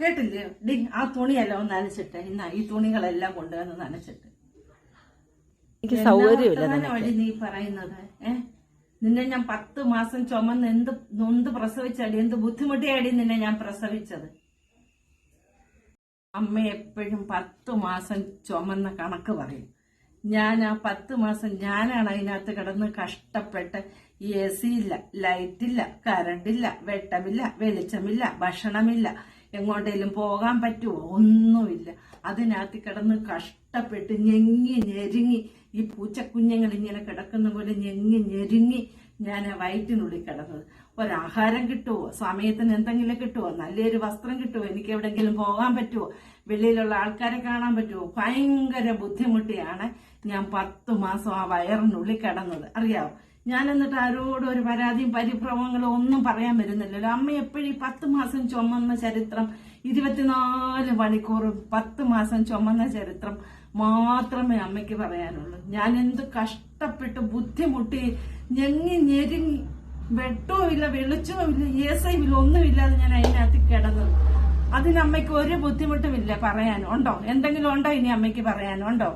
കേട്ടില്ലേ? ഡി ആ തുണിയെല്ലാം ഒന്ന് നനച്ചിട്ട്. ഇന്നാ ഈ തുണികളെല്ലാം കൊണ്ടുവന്ന് നനച്ചിട്ട്. എനിക്ക് സൗകര്യമില്ല വഴി നീ പറയുന്നത്? ഏഹ് നിന്നെ ഞാൻ പത്ത് മാസം ചുമന്ന് എന്ത് നൊന്ത് പ്രസവിച്ചടി എന്ത് ബുദ്ധിമുട്ടിയാടി നിന്നെ ഞാൻ പ്രസവിച്ചത്? അമ്മ എപ്പോഴും പത്ത് മാസം ചുമന്ന കണക്ക് പറയും. ഞാൻ ആ പത്ത് മാസം ഞാനാണ് അതിനകത്ത് കിടന്ന് കഷ്ടപ്പെട്ട് എ സി ഇല്ല ലൈറ്റില്ല കറണ്ടില്ല വെട്ടമില്ല വെളിച്ചമില്ല ഭക്ഷണമില്ല. എങ്ങോട്ടേലും പോകാൻ പറ്റുമോ ഒന്നുമില്ല. അതിനകത്ത് കിടന്ന് കഷ്ടപ്പെട്ട് ഞെങ്ങി ഞെരുങ്ങി ഈ പൂച്ചക്കുഞ്ഞുങ്ങൾ ഇങ്ങനെ കിടക്കുന്ന പോലെ ഞെങ്ങി ഞെരുങ്ങി ഞാൻ വയറ്റിനുള്ളിൽ കിടന്നത്. ഒരാഹാരം കിട്ടുമോ സമയത്തിന് എന്തെങ്കിലും കിട്ടുമോ നല്ലൊരു വസ്ത്രം കിട്ടുമോ എനിക്ക് എവിടെങ്കിലും പോകാൻ പറ്റുമോ വെളിയിലുള്ള ആൾക്കാരെ കാണാൻ പറ്റുമോ ഭയങ്കര ബുദ്ധിമുട്ടിയാണ് ഞാൻ പത്ത് മാസം ആ വയറിനുള്ളിൽ കിടന്നത്. അറിയാവോ? ഞാൻ എന്നിട്ട് ആരോടും ഒരു പരാതിയും പരിഭ്രമങ്ങളും ഒന്നും പറയാൻ വരുന്നില്ലല്ലോ. അമ്മ എപ്പോഴും ഈ പത്ത് മാസം ചുമന്ന ചരിത്രം ഇരുപത്തിനാല് മണിക്കൂർ പത്ത് മാസം ചുമന്ന ചരിത്രം മാത്രമേ അമ്മയ്ക്ക് പറയാനുള്ളൂ. ഞാൻ എന്ത് കഷ്ടപ്പെട്ട് ബുദ്ധിമുട്ടി ഞെങ്ങി ഞെരുങ്ങി വെട്ടവുമില്ല വെളിച്ചവുമില്ല ഏസൈവില്ല ഒന്നുമില്ലാതെ ഞാൻ അതിനകത്ത് കിടന്നത്. അതിന് അമ്മയ്ക്ക് ഒരു ബുദ്ധിമുട്ടുമില്ല പറയാൻ. ഉണ്ടോ? എന്തെങ്കിലും ഉണ്ടോ ഇനി അമ്മയ്ക്ക് പറയാനുണ്ടോ